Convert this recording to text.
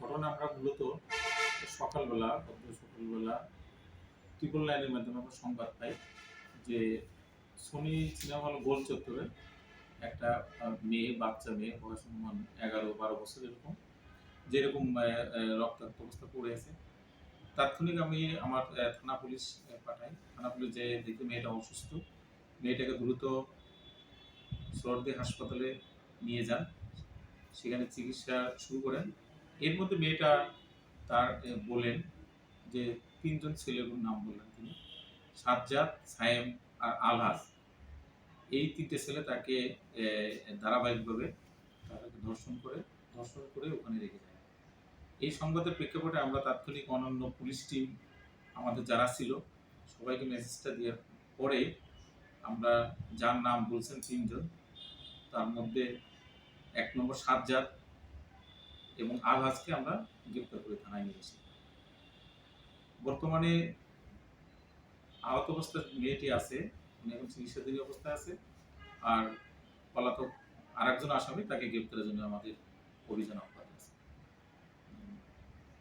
ঘটনা আমরা মূলত সকালবেলা গত সকালবেলা ট্রিপল লাইনের মাধ্যমে আমরা সংবাদ পাই যে সোনি সিনেমা হল গোল চত্বরে একটা মেয়ে, বাচ্চা মেয়ে, বয়স অনুমান এগারো, বারো বছর এরকম, যেরকম রক্তাক্ত অবস্থা পড়ে আছে। তাৎক্ষণিক আমি আমার থানা পুলিশ পাঠাই। থানা পুলিশ যে দেখি মেয়েটা অসুস্থ, মেয়েটাকে দ্রুত সর্দি হাসপাতালে নিয়ে যান। সেখানে চিকিৎসা শুরু করেন। এর মধ্যে মেয়েটা তার বলেন যে তিনজন ছেলের নাম বললেন তিনি। সাজ্জাদ, সায়েম আর আলহাজ। এই তিনটে ছেলে তাকে ধারাবাহিকভাবে তাদেরকে ধর্ষণ করে ধর্ষণ করে ওখানে রেখে যায়। এই সংবাদের প্রেক্ষাপটে আমরা তাৎক্ষণিক অনন্য পুলিশ টিম আমাদের যারা ছিল, সবাইকে মেসেজটা দেওয়ার পরে আমরা যার নাম বলছেন তিনজন, তার মধ্যে এক নম্বর সাজ্জাদ এবং আলহাজকে আমরা গ্রেপ্তার করে থানায় নিয়ে এসেছি। বর্তমানে আহত অবস্থায় মেয়েটি আছে উনি এখন চিকিৎসাধীন অবস্থায় আছে আর পলাতক আর একজন আসামি তাকে গ্রেপ্তারের জন্য আমাদের অভিযান